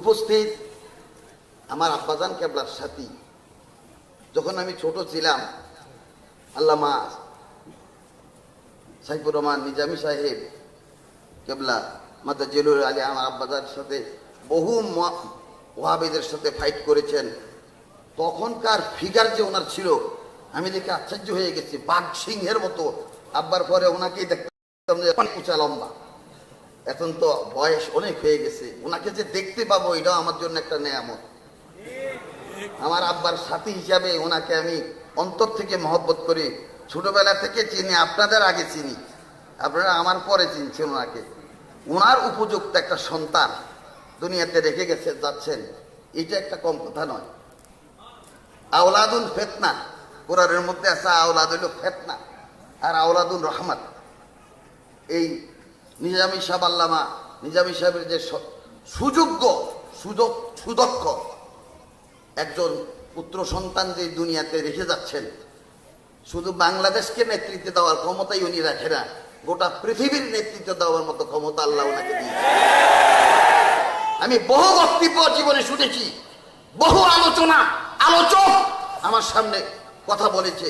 উপস্থিত আমার আব্বাজান কেবলার সাথী। যখন আমি ছোট ছিলাম, আল্লামা সাইফুর রহমান নিজামী সাহেব কেবলা মাতা জেলুর আলী আমার আব্বাজার সাথে বহু ওয়াহাবিদের সাথে ফাইট করেছেন। তখনকার ফিগার যে ওনার ছিল, আমি দেখে আশ্চর্য হয়ে গেছি। বাঘ সিংহের মতো। আব্বার পরে ওনাকেই দেখতাম যে উঁচা লম্বা। এখন তো বয়স অনেক হয়ে গেছে। ওনাকে যে দেখতে পাবো, এটাও আমার জন্য একটা নেয়ামত। আমার আব্বার সাথী হিসাবে ওনাকে আমি অন্তর থেকে মহব্বত করি। ছোটবেলা থেকে চিনি, আপনাদের আগে চিনি। আপনারা আমার পরে চিনছেন ওনাকে। ওনার উপযুক্ত একটা সন্তান দুনিয়াতে রেখে গেছে, যাচ্ছেন। এটা একটা কম কথা নয়। আওলাদুল ফেতনা। কোরআনের মধ্যে আছে, আওলাদ হইল ফেতনা। আর আওলাদুল রহমান এই নিজামী সাহেব আল্লামা, নিজামী সাহেবের যে সুযোগ্য, সুযোগ, সুদক্ষ একজন পুত্র সন্তান যে দুনিয়াতে রেখে যাচ্ছেন, শুধু বাংলাদেশকে নেতৃত্ব দেওয়ার ক্ষমতাই উনি রাখে না, গোটা পৃথিবীর নেতৃত্ব দেওয়ার মতো ক্ষমতা আল্লাহ ওনাকে দিয়েছে। আমি বহু বক্তব্য জীবনে শুনেছি, বহু আলোচনা, আলোচক আমার সামনে কথা বলেছে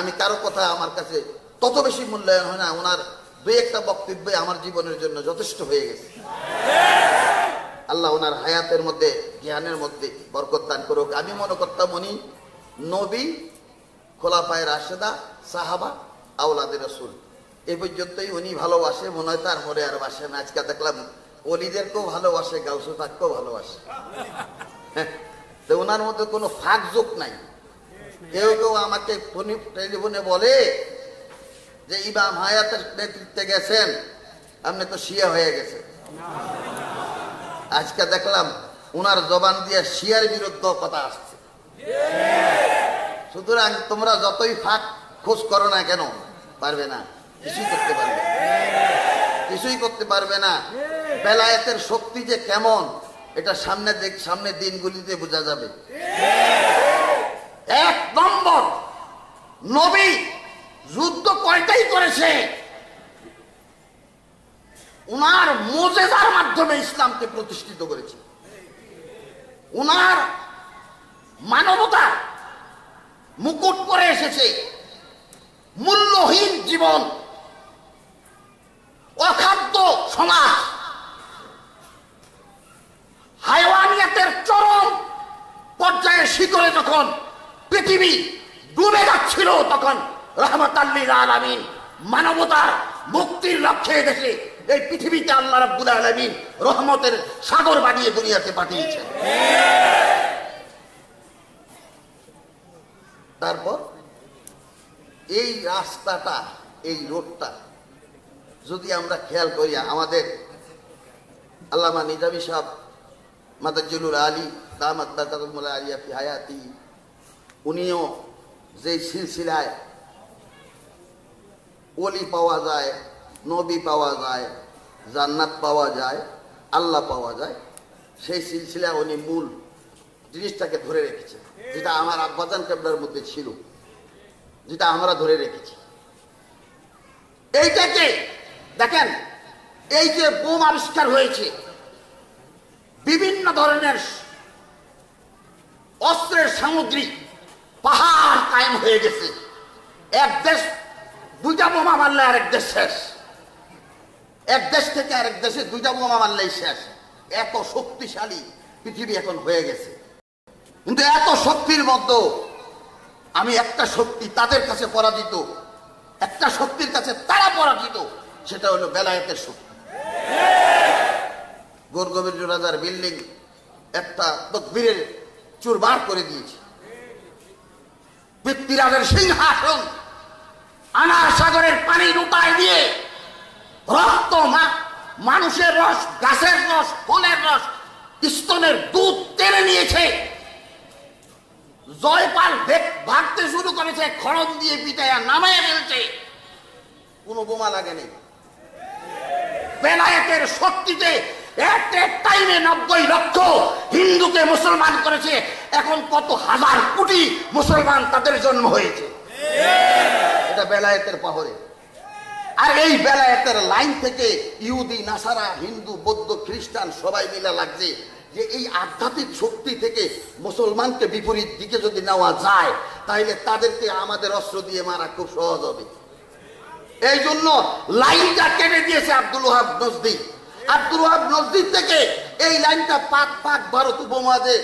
আমি কারও কথা আমার কাছে তত বেশি মূল্যায়ন হয় না, ওনার দুই একটা বক্তব্যে আমার জীবনের জন্য যথেষ্ট হয়ে গেছে। আল্লাহ ওনার হায়াতের মধ্যে, জ্ঞানের মধ্যে বরকত দান করুক। আমি মনে করতাম উনি নবী, খোলাফায় রাশেদা, সাহাবা আউলাদে রসুল। এই পর্যন্তই উনি ভালোবাসে, মনে হয় তারপরে আর বাসে না। আজকে দেখলাম অলিদেরকেও ভালোবাসে গাউসু থাককেও ভালোবাসে। তো ওনার মধ্যে কোনো ফাঁক যোগ নাই। কেউ কেউ আমাকে ফোনে- টেলিফোনে বলে যে ইমাম হায়াতের নেতৃত্বে গেছেন, আপনি তো শিয়া হয়ে গেছে আজকে দেখলাম ওনার জবান দিয়ে শিয়ার বিরুদ্ধে কথা আসছে। সুতরাং তোমরা যতই ফাঁক খোঁজ করো না কেন, পারবে না, কিছুই করতে পারবে। কিছুই করতে পারবে না। বেলায়েতের শক্তি যে কেমন, এটা সামনে দেখ, সামনে দিনগুলিতে বোঝা যাবে। এক নম্বর, নবী যুদ্ধ কয়টাই করেছে? উনার মোজেদার মাধ্যমে ইসলামকে প্রতিষ্ঠিত করেছে। উনার মানবতা মুকুট করে এসেছে। মূল্যহীন জীবন। অখাদ্য সমাজ। হাইওয়ানিয়াতের চরম পর্যায়ে শিকড়ে যখন পৃথিবী ডুবে যাচ্ছিল তখন রহমত আল্লীর আলামিন। মানবতার মুক্তির লক্ষ্যে দেখে এই পৃথিবীতে আল্লাহ রাব্বুল আলামিন রহমতের সাগর বানিয়ে দুনিয়াতে পাঠিয়েছেন। তারপর এই রাস্তাটা, এই রোডটা, যদি আমরা খেয়াল করি, আমাদের আল্লামা নিজামী সাহেব মাদাজুলুর আলী, দামাত বাকাতুল আলিয়া হায়াতি, উনিও যে সিলসিলায় ওলি পাওয়া যায়, নবী পাওয়া যায়, জান্নাত পাওয়া যায়, আল্লাহ পাওয়া যায়, সেই সিলসিলা উনি মূল জিনিসটাকে ধরে রেখেছে, যেটা আমার আব্বাজান কেবলার মধ্যে ছিল, যেটা আমরা ধরে রেখেছি। এইটাকে দেখেন, এই যে বোম আবিষ্কার হয়েছে, বিভিন্ন ধরনের অস্ত্রের সামগ্রী পাহাড় কায়েম হয়ে গেছে। এক দেশ দুইটা বোমা মারলে আরেক দেশ শেষ। এক দেশ থেকে আরেক দেশে দুইটা বোমা মারলেই শেষ। এত শক্তিশালী পৃথিবী এখন হয়ে গেছে। কিন্তু এত শক্তির মধ্যে আমি একটা শক্তি তাদের কাছে পরাজিত, একটা শক্তির কাছে তারা পরাজিত, সেটা হলো বেলায়েতের শক্তি। গোরগোবিন্দ রাজার বিল্ডিং একটা তকবীরের চুরবার করে দিয়েছে। পৃথ্বীরাজের সিংহাসন আনার সাগরের পানি লুটায় দিয়ে রক্ত মানুষের রস, গাছের রস ফলের রস, স্তনের দুধ টেনে নিয়েছে। জয়পাল ভেগ- ভাগতে শুরু করেছে, খড়ম দিয়ে পিটাইয়া নামায় ফেলছে। কোনো বোমা লাগেনি। বেলায়েতের শক্তিতে টাইমে নব্বই লক্ষ হিন্দুকে মুসলমান করেছে। এখন কত হাজার কোটি মুসলমান তাদের জন্ম হয়েছে। এটা বেলায়েতের পাহরে। আর এই বেলায়েতের লাইন থেকে ইহুদি, নাসারা, হিন্দু, বৌদ্ধ, খ্রিস্টান সবাই মিলে লাগছে যে এই আধ্যাত্মিক শক্তি থেকে মুসলমানকে বিপরীত দিকে যদি নেওয়া যায় তাহলে তাদেরকে আমাদের অস্ত্র দিয়ে মারা খুব সহজ হবে। এই জন্য লাইনটা কেটে দিয়েছে আব্দুল ওহাব নজদি। আব্দুল ওহাব নজদির থেকে এই লাইনটা পাক পাক ভারত উপমহাদে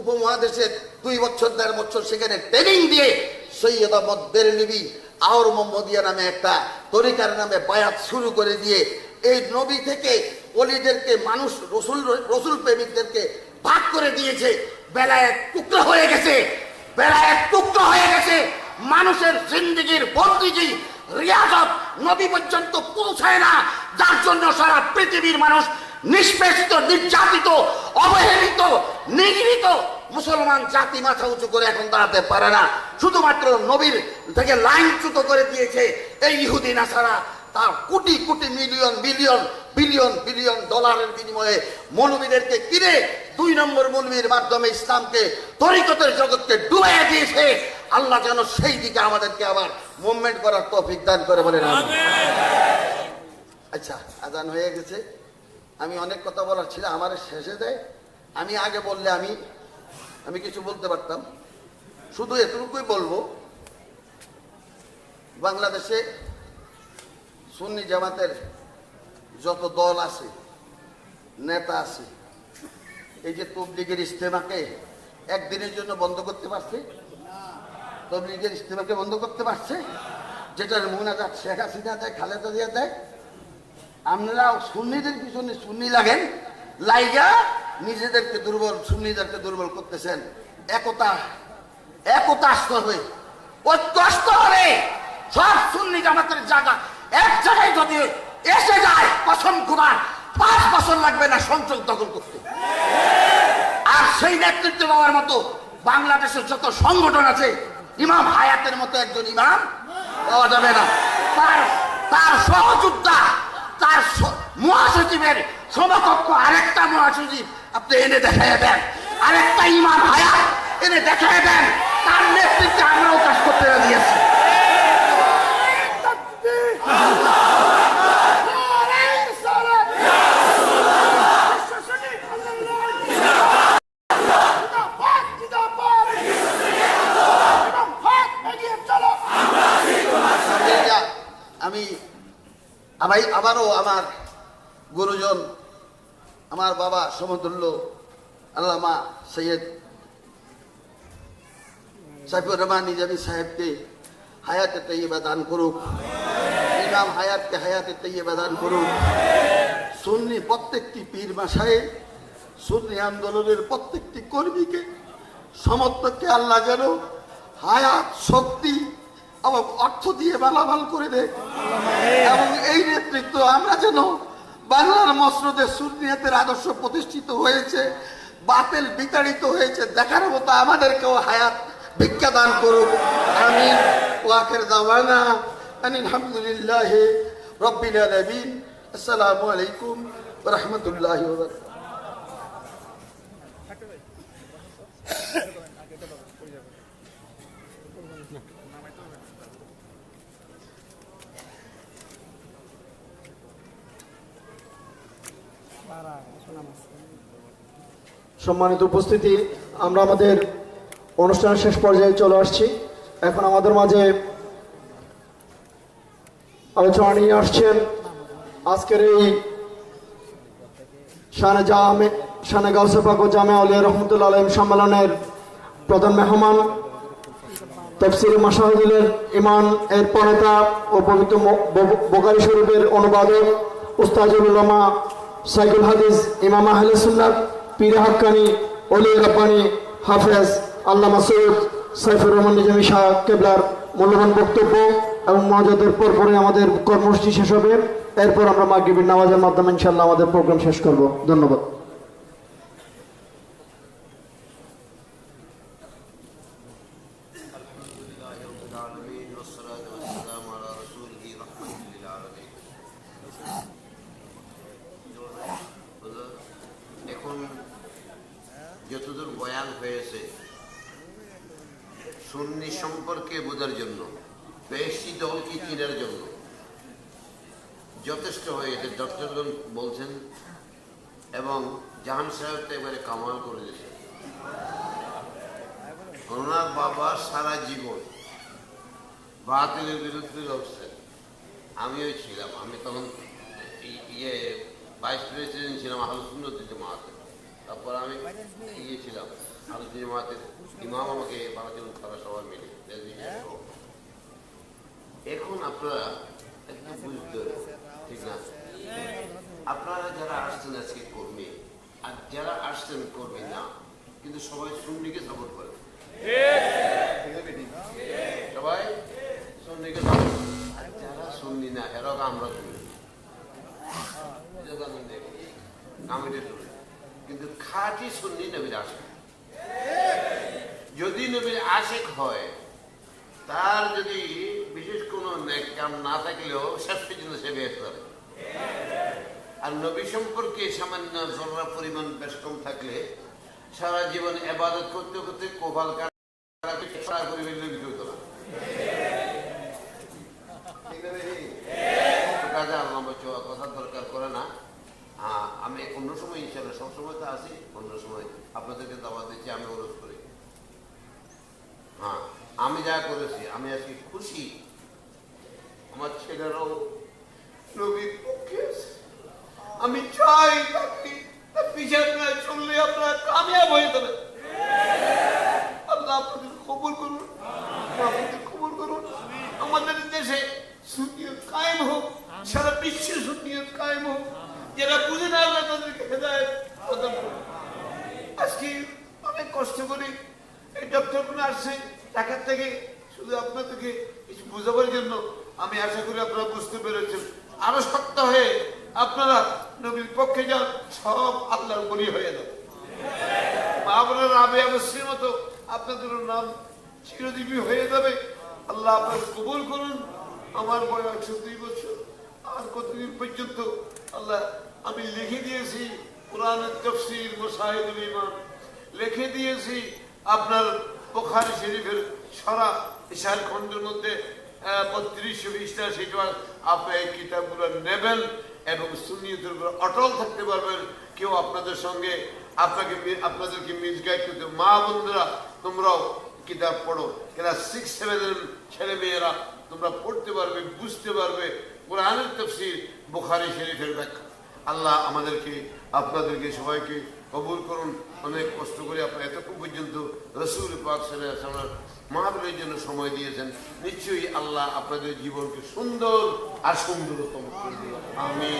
উপমহাদেশের দুই বছর, দেড় বছর সেখানে ট্রেনিং দিয়ে সৈয়দ আহমদ বেরলিবি আওর মোহাম্মদিয়া নামে একটা তরিকার নামে বায়াত শুরু করে দিয়ে এই নবী থেকে অলিদেরকে মানুষ, রসুল রসুল প্রেমিকদেরকে ভাগ করে দিয়েছে। বেলা এক টুকরো হয়ে গেছে। বেলা এক টুকরো হয়ে গেছে। মানুষের জিন্দিগির বন্দিগি, রিয়াজত নবী পর্যন্ত পৌঁছায় না। যার জন্য সারা পৃথিবীর মানুষ নিষ্পেষিত, নির্যাতিত, অবহেলিত, নিগৃহীত মুসলমান জাতি মাথা উঁচু করে এখন দাঁড়াতে পারে না। শুধুমাত্র নবীর থেকে লাইনচ্যুত করে দিয়েছে এই ইহুদি নাসারা। তার crore crore million, billion billion billion ডলারের বিনিময়ে মৌলবীদেরকে কিনে দুই নম্বর মৌলবীর মাধ্যমে ইসলামকে, তরিকতের জগৎকে ডুবাইয়া দিয়েছে। আল্লাহ যেন সেই দিকে আমাদেরকে আবার মুভমেন্ট করার তৌফিক দান করে বলে আচ্ছা আজান হয়ে গেছে। আমি অনেক কথা বলার ছিল, আমার শেষে দেয়। আমি আগে বললে আমি আমি কিছু বলতে পারতাম। শুধু এতটুকুই বলব, বাংলাদেশে সুন্নি জামাতের যত দল আছে, নেতা আছে, এই যে তবলিগের ইস্তেমাকে একদিনের জন্য বন্ধ করতে পারছে? তবলিগের ইস্তেমাকে বন্ধ করতে পারছে? যেটার মুনাজাত শেখ হাসিনা দেয়, খালেদা দিয়ে দেয় আপনারা সুন্নিদের পিছনে সুন্নি লাগেন, লাইগা নিজেদেরকে দুর্বল, সুন্নিদেরকে দুর্বল করতেছেন। একতা একতা আসতে হবে। ঐক্য আসতে হবে। সব সুন্নি জামাতের জায়গা এক জায়গায় যদি এসে যায়, কসম কুমার পাঁচ বছর লাগবে না সংসদ দখল করতে। আর সেই নেতৃত্ব দেওয়ার মতো বাংলাদেশের যত সংগঠন আছে, ইমাম হায়াতের মতো একজন ইমাম পাওয়া যাবে না। তার তার সহযোদ্ধা, তার মহাসচিবের সমকক্ষ আরেকটা মহাসচিব আপনি এনে দেখাই দেন। আরেকটা ইমাম হায়াত এনে দেখাই দেন। তার নেতৃত্বে আমরাও কাজ করতে রাজি আমি আমি আবারও আমার গুরুজন আমার বাবা সমতুল্য আল্লামা সৈয়দ সাইফুর রহমান নিজামী সাহেবকে হায়াতে তৈবা দান করুক। ইমাম হায়াতকে হায়াতে তৈবা দান করুক। সুন্নি প্রত্যেকটি পীর মাসায়, সুন্নি আন্দোলনের প্রত্যেকটি কর্মীকে, সমর্থককে আল্লাহ যেন হায়াত, শক্তি এবং অর্থ দিয়ে মালামাল করে দেয়। এবং এই নেতৃত্ব আমরা যেন বাংলার মসরদে সুন্নিয়াতের আদর্শ প্রতিষ্ঠিত হয়েছে, বাতিল বিতাড়িত হয়েছে, দেখার মতো আমাদেরকেও হায়াত ভিক্ষা দান করুক। আমি ওয়াকের দাওয়ানা আলহামদুলিল্লাহ আলামিন। আসসালামু আলাইকুম রাহমাতুল্লাহি সম্মানিত উপস্থিতি, আমরা আমাদের অনুষ্ঠানের শেষ পর্যায়ে চলে আসছি। এখন আমাদের মাঝে আলোচনা নিয়ে আসছেন আজকের এই শানে জামে শানে গাউসেফাক ও জামে আলিয়া রহমতুল্লা আলম সম্মেলনের প্রধান মেহমান তফসির মাসাহুদুলের ইমান এর প্রণেতা ও পবিত্র বোকারি শরীফের অনুবাদক উস্তাজুল উলামা সাইকুল হাদিস, ইমাম আহলে সুন্নাত পীর হাক্কানি অলি রাব্বানি, হাফেজ আল্লামা সৈয়দ সাইফুর রহমান নিজামী শাহ, কেবলার মূল্যবান বক্তব্য এবং মজাদের পরপরে আমাদের কর্মসূচি শেষ হবে। এরপর আমরা মাগরিবের নামাজের মাধ্যমে ইনশাল্লাহ আমাদের প্রোগ্রাম শেষ করব। ধন্যবাদ। যতদূর বয়ান হয়েছে, সুন্নি সম্পর্কে বোঝার জন্য, বেশি দল কি চিনার জন্য? যথেষ্ট হয়েছে ডক্টরগণ বলছেন এবং জাহান সাহেব তো এবারে কামাল করে দিয়েছে ওনার বাবা সারা জীবন বাতিলের বিরুদ্ধে লড়ছেন। আমিও ছিলাম, আমি তখন ইয়ে ভাইস প্রেসিডেন্ট ছিলাম আলোচনা মাহাতে তারপর আমি ইয়ে ছিলাম আলোচনা মাহাতের ইমাম আমাকে বাংলাদেশ তারা সবাই মিলে এখন আপনারা একটু বুঝতে ঠিক না? আপনারা যারা আসছেন আজকে কর্মী, আর যারা আসছেন কর্মী না, কিন্তু সবাই সুন্নিকে সাপোর্ট করে। সবাই সুন্নিকে আর যারা সুন্নি না এরকম আমরা শুনি কামিটে শুনি কিন্তু খাঁটি সুন্নি নবীর আসে যদি নবীর আশেক হয় তার যদি বিশেষ কোনো কাম না থাকলেও শেষ পর্যন্ত সে বের করে আর নবী সম্পর্কে সামান্য জররা পরিমাণ বেশ কম থাকলে সারা জীবন এবাদত করতে করতে কোভাল কারা করে ফেললে কিছু হতো না ঠিক না ভাই? তো কাজে আল্লাহ বাঁচাওয়া কথা দরকার করে না আহ, আমি অন্য সময় ইনশাল্লাহ সবসময় তো আসি অন্য সময়। আপনাদেরকে দাওয়াত দিচ্ছি, আমি অনুরোধ করি। হ্যাঁ আমি যা করেছি, আমি আজকে খুশি। আমার ছেলেরাও নবীর পক্ষে আমি চাই তাকে আমাদের দেশে কায়েম হোক, সারা হোক। যারা বুঝে না তাদেরকে হেদায়ত প্রদান করুন আজকে অনেক কষ্ট করে এই আসছে ঢাকার থেকে শুধু আপনাদেরকে কিছু বোঝাবার জন্য আমি আশা করি আপনারা বুঝতে পেরেছেন। আরও শক্ত হয়ে আপনারা নবীর পক্ষে যান, সব আল্লাহর বলি হয়ে যাবে। মা বোনের আবে অবশ্যই মতো আপনাদেরও নাম চিরজীবী হয়ে যাবে। আল্লাহ আপনার কবুল করুন। আমার বয়স দুই বছর, আর কতদিন পর্যন্ত? আল্লাহ, আমি লিখে দিয়েছি কোরআনের তফসির মোসাহিদুল ইমান। লিখে দিয়েছি আপনার বোখারি শরীফের সারা ইশার খন্ডের মধ্যে বত্রিশশো বিশটা সিটওয়ার আপনি এই কিতাবগুলো নেবেন এবং সুন্নিয়তের উপর অটল থাকতে পারবেন। কেউ আপনাদের সঙ্গে আপনাকে আপনাদেরকে মিসগাইড করতে, মা বন্ধুরা তোমরাও কিতাব পড়ো। এরা সিক্স সেভেনের ছেলে মেয়েরা তোমরা পড়তে পারবে, বুঝতে পারবে। কোরআনের তফসির বুখারি শরীফের ব্যাখ্যা। আল্লাহ আমাদেরকে, আপনাদেরকে সবাইকে কবুল করুন। অনেক কষ্ট করে আপনার এতক্ষণ পর্যন্ত রসুল পাক সাল্লাহ মাহাবীরের জন্য সময় দিয়েছেন। নিশ্চয়ই আল্লাহ আপনাদের জীবনকে সুন্দর আর সুন্দরতম আমি